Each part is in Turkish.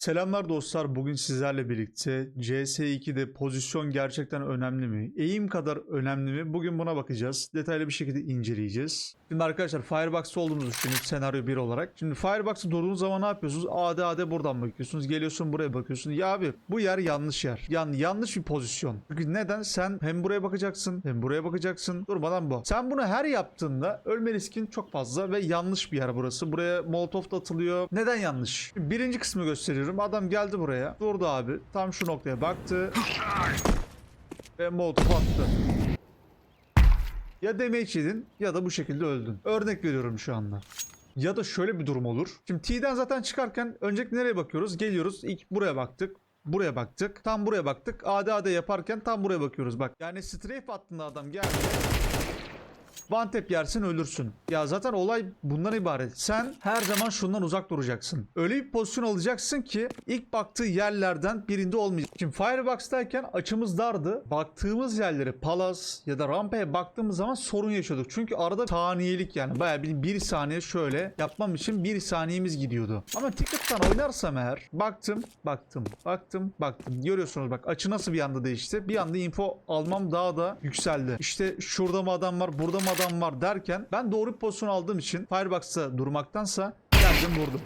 Selamlar dostlar. Bugün sizlerle birlikte CS2'de pozisyon gerçekten önemli mi? Eğim kadar önemli mi? Bugün buna bakacağız. Detaylı bir şekilde inceleyeceğiz. Şimdi arkadaşlar Firebox'ta olduğumuzu düşünün senaryo 1 olarak. Şimdi Firebox'ta durduğunuz zaman ne yapıyorsunuz? AD AD buradan bakıyorsunuz. Geliyorsun buraya bakıyorsun. Ya abi bu yer yanlış yer. Yani yanlış bir pozisyon. Çünkü neden? Sen hem buraya bakacaksın hem buraya bakacaksın. Durmadan bu. Sen bunu her yaptığında ölme riskin çok fazla ve yanlış bir yer burası. Buraya molotof da atılıyor. Neden yanlış? Birinci kısmı gösteriyorum. Adam geldi buraya. Durdu abi. Tam şu noktaya baktı. Ve molotof attı. Ya damage yedin ya da bu şekilde öldün. Örnek veriyorum şu anda. Ya da şöyle bir durum olur. Şimdi T'den zaten çıkarken öncelikle nereye bakıyoruz? Geliyoruz. İlk buraya baktık. Buraya baktık. Tam buraya baktık. AD AD yaparken tam buraya bakıyoruz bak. Yani strafe attığında adam geldi. Tap yersin ölürsün. Ya zaten olay bundan ibaret. Sen her zaman şundan uzak duracaksın. Öyle bir pozisyon alacaksın ki ilk baktığı yerlerden birinde olmayacak. Şimdi Firebox'tayken açımız dardı. Baktığımız yerleri Palas ya da rampaya baktığımız zaman sorun yaşıyorduk. Çünkü arada saniyelik yani bayağı bir, bir saniye şöyle yapmam için bir saniyemiz gidiyordu. Ama Ticket'tan oynarsam eğer baktım, baktım, baktım, baktım. Görüyorsunuz bak açı nasıl bir anda değişti. Bir anda info almam daha da yükseldi. İşte şurada mı adam var, burada mı adam var derken ben doğru pozisyon aldığım için Firebox'ta durmaktansa geldim vurdum.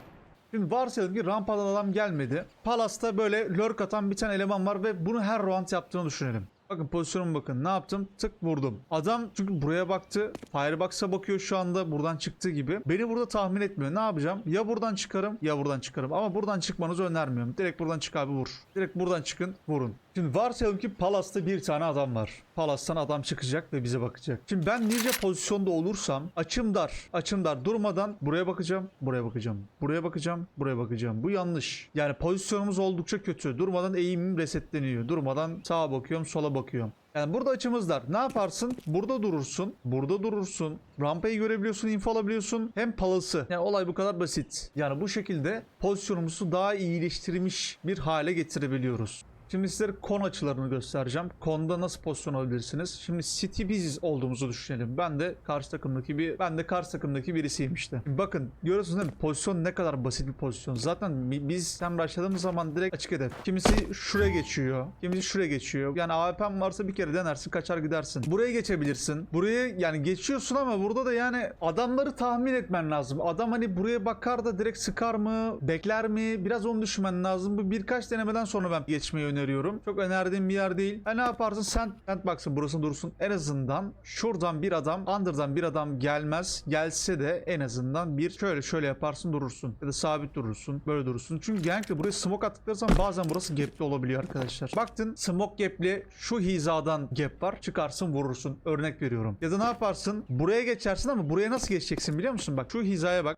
Şimdi varsayalım ki rampadan adam gelmedi. Palas'ta böyle lurk atan bir tane eleman var ve bunu her round yaptığını düşünelim. Bakın pozisyonuma bakın. Ne yaptım? Tık vurdum. Adam çünkü buraya baktı. Firebox'a bakıyor şu anda buradan çıktığı gibi. Beni burada tahmin etmiyor. Ne yapacağım? Ya buradan çıkarım ya buradan çıkarım. Ama buradan çıkmanızı önermiyorum. Direkt buradan çık abi vur. Direkt buradan çıkın vurun. Şimdi varsayalım ki Palas'ta bir tane adam var. Palas'tan adam çıkacak ve bize bakacak. Şimdi ben nice pozisyonda olursam açım dar. Açım dar. Durmadan buraya bakacağım. Buraya bakacağım. Buraya bakacağım. Buraya bakacağım. Bu yanlış. Yani pozisyonumuz oldukça kötü. Durmadan eğimim resetleniyor. Durmadan sağa bakıyorum sola bakıyorum. Yani burada açımız dar. Ne yaparsın? Burada durursun. Burada durursun. Rampayı görebiliyorsun, info alabiliyorsun. Hem palası. Yani olay bu kadar basit. Yani bu şekilde pozisyonumuzu daha iyileştirmiş bir hale getirebiliyoruz. Şimdi sizlere kon açılarını göstereceğim. Konda nasıl pozisyon alabilirsiniz? Şimdi City biz olduğumuzu düşünelim. Ben de karşı takımdaki bir ben de karşı takımdaki birisiyim işte. Bakın görüyorsunuz değil mi? Pozisyon ne kadar basit bir pozisyon. Zaten bi- biz hem başladığımız zaman direkt açık hedef. Kimisi şuraya geçiyor. Kimisi şuraya geçiyor. Yani AWP'm varsa bir kere denersin kaçar gidersin. Buraya geçebilirsin. Buraya yani geçiyorsun ama burada da yani adamları tahmin etmen lazım. Adam hani buraya bakar da direkt sıkar mı? Bekler mi? Biraz onu düşünmen lazım. Bu birkaç denemeden sonra ben geçmeyi öneriyorum. Çok önerdiğim bir yer değil. Ha ne yaparsın? Sen sandbox'ın burası dursun. En azından şuradan bir adam, under'dan bir adam gelmez. Gelse de en azından bir şöyle şöyle yaparsın durursun. Ya da sabit durursun. Böyle durursun. Çünkü genellikle buraya smoke attıkları zaman bazen burası gap'li olabiliyor arkadaşlar. Baktın smoke gap'li şu hizadan gap var. Çıkarsın vurursun. Örnek veriyorum. Ya da ne yaparsın? Buraya geçersin ama buraya nasıl geçeceksin biliyor musun? Bak şu hizaya bak.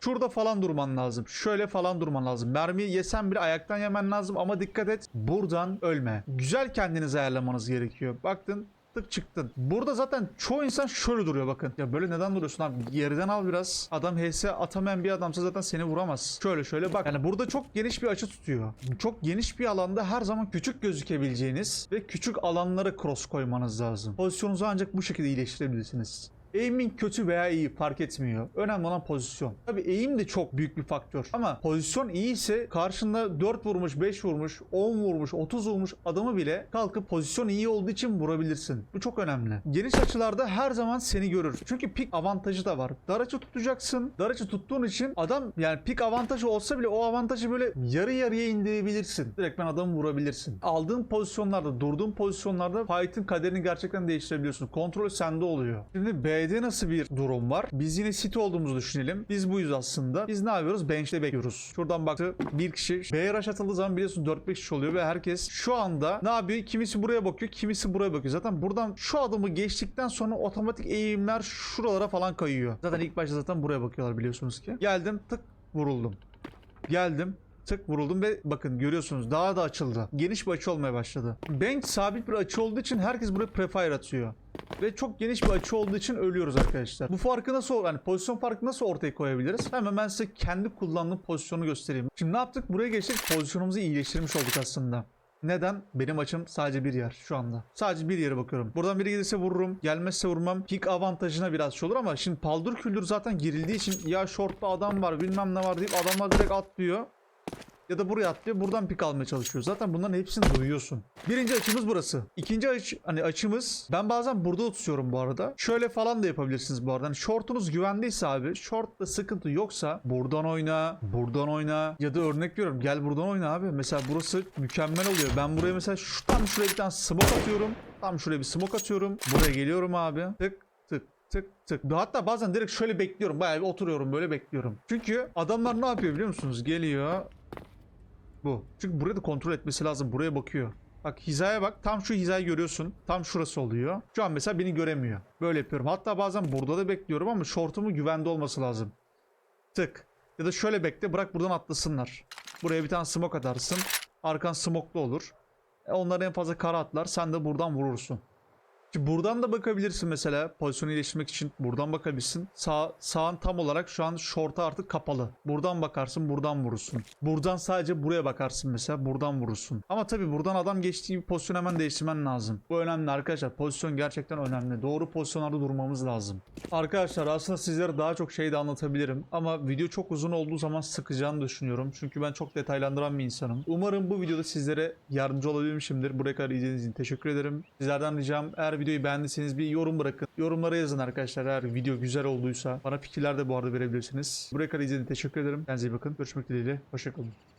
Şurada falan durman lazım. Şöyle falan durman lazım. Mermiyi yesen bile ayaktan yemen lazım ama dikkat et. Buradan ölme. Güzel kendinizi ayarlamanız gerekiyor. Baktın tık çıktın. Burada zaten çoğu insan şöyle duruyor bakın. Ya böyle neden duruyorsun abi? Yerden al biraz. Adam HS atamayan bir adamsa zaten seni vuramaz. Şöyle şöyle bak. Yani burada çok geniş bir açı tutuyor. Çok geniş bir alanda her zaman küçük gözükebileceğiniz ve küçük alanlara cross koymanız lazım. Pozisyonunuzu ancak bu şekilde iyileştirebilirsiniz. Aim'in kötü veya iyi fark etmiyor. Önemli olan pozisyon. Tabi aim de çok büyük bir faktör. Ama pozisyon iyi ise karşında 4 vurmuş, 5 vurmuş, 10 vurmuş, 30 vurmuş adamı bile kalkıp pozisyon iyi olduğu için vurabilirsin. Bu çok önemli. Geniş açılarda her zaman seni görür. Çünkü pik avantajı da var. Dar açı tutacaksın. Dar açı tuttuğun için adam yani pik avantajı olsa bile o avantajı böyle yarı yarıya indirebilirsin. Direkt ben adamı vurabilirsin. Aldığın pozisyonlarda, durduğun pozisyonlarda fight'ın kaderini gerçekten değiştirebiliyorsun. Kontrol sende oluyor. Şimdi B'de nasıl bir durum var? Biz yine City olduğumuzu düşünelim. Biz buyuz aslında. Biz ne yapıyoruz? Bench'te bekliyoruz. Şuradan baktı bir kişi. B'ye rush atıldığı zaman biliyorsun 4-5 kişi oluyor ve herkes şu anda ne yapıyor? Kimisi buraya bakıyor, kimisi buraya bakıyor. Zaten buradan şu adımı geçtikten sonra otomatik eğimler şuralara falan kayıyor. Zaten ilk başta zaten buraya bakıyorlar biliyorsunuz ki. Geldim tık vuruldum. Geldim tık vuruldum ve bakın görüyorsunuz daha da açıldı. Geniş bir açı olmaya başladı. Bench sabit bir açı olduğu için herkes buraya prefire atıyor. Ve çok geniş bir açı olduğu için ölüyoruz arkadaşlar. Bu farkı nasıl yani pozisyon farkı nasıl ortaya koyabiliriz? Hemen ben size kendi kullandığım pozisyonu göstereyim. Şimdi ne yaptık? Buraya geçtik. Pozisyonumuzu iyileştirmiş olduk aslında. Neden? Benim açım sadece bir yer şu anda. Sadece bir yere bakıyorum. Buradan biri gelirse vururum. Gelmezse vurmam. Pick avantajına biraz şey olur ama şimdi paldır küldür zaten girildiği için ya shortta adam var bilmem ne var deyip adamlar direkt atlıyor. Ya da buraya atlıyor buradan pik almaya çalışıyor. Zaten bunların hepsini duyuyorsun. Birinci açımız burası. İkinci aç, hani açımız ben bazen burada tutuyorum bu arada. Şöyle falan da yapabilirsiniz bu arada. Hani shortunuz güvendeyse abi shortta sıkıntı yoksa buradan oyna, buradan oyna ya da örnek veriyorum gel buradan oyna abi. Mesela burası mükemmel oluyor. Ben buraya mesela şu tam şuraya bir tane smoke atıyorum. Tam şuraya bir smoke atıyorum. Buraya geliyorum abi. Tık tık tık tık. Hatta bazen direkt şöyle bekliyorum. Bayağı bir oturuyorum böyle bekliyorum. Çünkü adamlar ne yapıyor biliyor musunuz? Geliyor. Bu. Çünkü burayı da kontrol etmesi lazım. Buraya bakıyor. Bak hizaya bak. Tam şu hizayı görüyorsun. Tam şurası oluyor. Şu an mesela beni göremiyor. Böyle yapıyorum. Hatta bazen burada da bekliyorum ama şortumun güvende olması lazım. Tık. Ya da şöyle bekle. Bırak buradan atlasınlar. Buraya bir tane smoke atarsın. Arkan smoklu olur. E onlar en fazla kara atlar. Sen de buradan vurursun. Şimdi buradan da bakabilirsin mesela pozisyonu iyileştirmek için buradan bakabilirsin. Sağ, sağın tam olarak şu an şorta artık kapalı. Buradan bakarsın buradan vurursun. Buradan sadece buraya bakarsın mesela buradan vurursun. Ama tabi buradan adam geçtiği bir pozisyon hemen değiştirmen lazım. Bu önemli arkadaşlar. Pozisyon gerçekten önemli. Doğru pozisyonlarda durmamız lazım. Arkadaşlar aslında sizlere daha çok şey de anlatabilirim. Ama video çok uzun olduğu zaman sıkacağını düşünüyorum. Çünkü ben çok detaylandıran bir insanım. Umarım bu videoda sizlere yardımcı olabilmişimdir. Buraya kadar izlediğiniz için teşekkür ederim. Sizlerden ricam eğer videoyu beğendiyseniz bir yorum bırakın. Yorumlara yazın arkadaşlar eğer video güzel olduysa. Bana fikirler de bu arada verebilirsiniz. Buraya kadar izlediğiniz için teşekkür ederim. Kendinize iyi bakın. Görüşmek dileğiyle. Hoşçakalın.